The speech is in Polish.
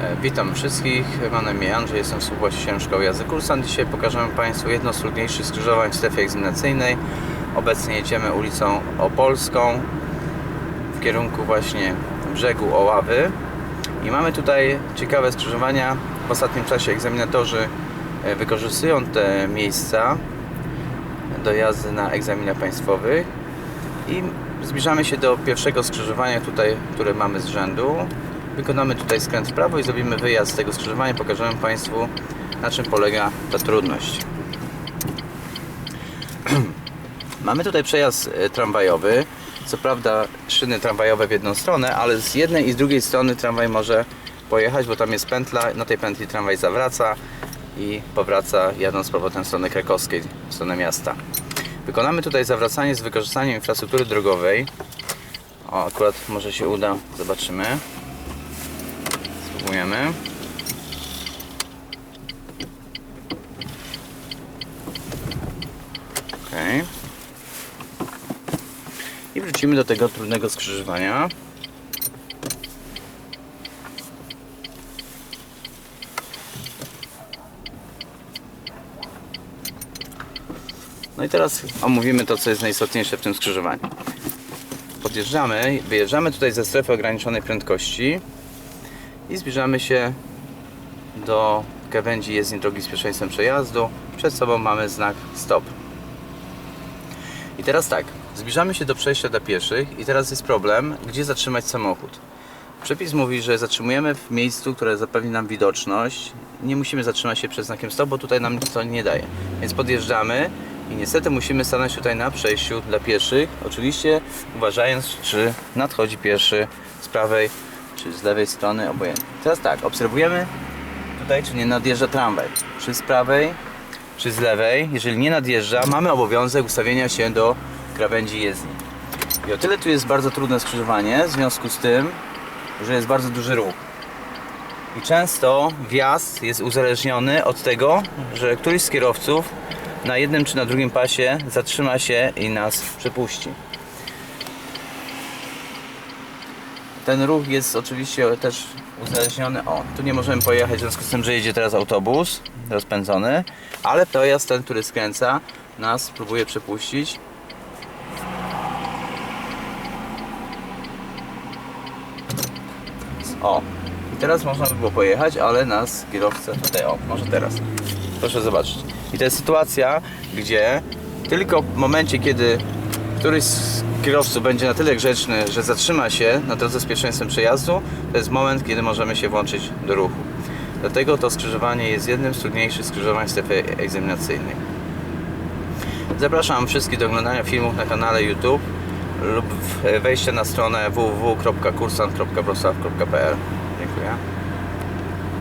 E, Witam wszystkich, mam na imię Andrzej, jestem współwłaścicielem Szkoły Jazdy Kursant. Dzisiaj pokażemy Państwu jedno z trudniejszych skrzyżowań w strefie egzaminacyjnej. Obecnie jedziemy ulicą Opolską w kierunku właśnie brzegu Oławy. I mamy tutaj ciekawe skrzyżowania. W ostatnim czasie egzaminatorzy e, wykorzystują te miejsca do jazdy na egzaminach państwowych. I zbliżamy się do pierwszego skrzyżowania tutaj, które mamy z rzędu. Wykonamy tutaj skręt w prawo i zrobimy wyjazd z tego skrzyżowania. Pokażemy Państwu na czym polega ta trudność. mamy tutaj przejazd e, tramwajowy. Co prawda szyny tramwajowe w jedną stronę, ale z jednej i z drugiej strony tramwaj może pojechać, bo tam jest pętla. Na tej pętli tramwaj zawraca i powraca jadąc z powrotem w stronę krakowskiej, w stronę miasta. Wykonamy tutaj zawracanie z wykorzystaniem infrastruktury drogowej. O, akurat może się uda, zobaczymy. Spróbujemy. Ok. I wrócimy do tego trudnego skrzyżowania. No i teraz omówimy to, co jest najistotniejsze w tym skrzyżowaniu. Podjeżdżamy, wyjeżdżamy tutaj ze strefy ograniczonej prędkości i zbliżamy się do gawędzi jezdni drogi z pierwszeństwem przejazdu. Przed sobą mamy znak stop. I teraz tak, zbliżamy się do przejścia dla pieszych i teraz jest problem, gdzie zatrzymać samochód. Przepis mówi, że zatrzymujemy w miejscu, które zapewni nam widoczność. Nie musimy zatrzymać się przed znakiem stop, bo tutaj nam nic to nie daje. Więc podjeżdżamy i niestety musimy stanąć tutaj na przejściu dla pieszych. Oczywiście uważając, czy nadchodzi pieszy z prawej, czy z lewej strony, obojętnie. Teraz tak, obserwujemy tutaj, czy nie nadjeżdża tramwaj. Czy z prawej, czy z lewej. Jeżeli nie nadjeżdża, mamy obowiązek ustawienia się do krawędzi jezdni. I o tyle tu jest bardzo trudne skrzyżowanie, w związku z tym, że jest bardzo duży ruch. I często wjazd jest uzależniony od tego, że któryś z kierowców na jednym czy na drugim pasie zatrzyma się i nas przepuści. Ten ruch jest oczywiście też uzależniony. O, tu nie możemy pojechać w związku z tym, że jedzie teraz autobus rozpędzony, ale pojazd ten, który skręca, nas próbuje przepuścić. O, i teraz można by było pojechać, ale nas kierowca tutaj, o, może teraz. Proszę zobaczyć. I to jest sytuacja, gdzie tylko w momencie, kiedy któryś z kierowców będzie na tyle grzeczny, że zatrzyma się na drodze z pierwszeństwem przejazdu, to jest moment, kiedy możemy się włączyć do ruchu. Dlatego to skrzyżowanie jest jednym z trudniejszych skrzyżowań w strefie egzaminacyjnej. Zapraszam wszystkich do oglądania filmów na kanale YouTube lub wejścia na stronę www.kursant.wrocław.pl Dziękuję.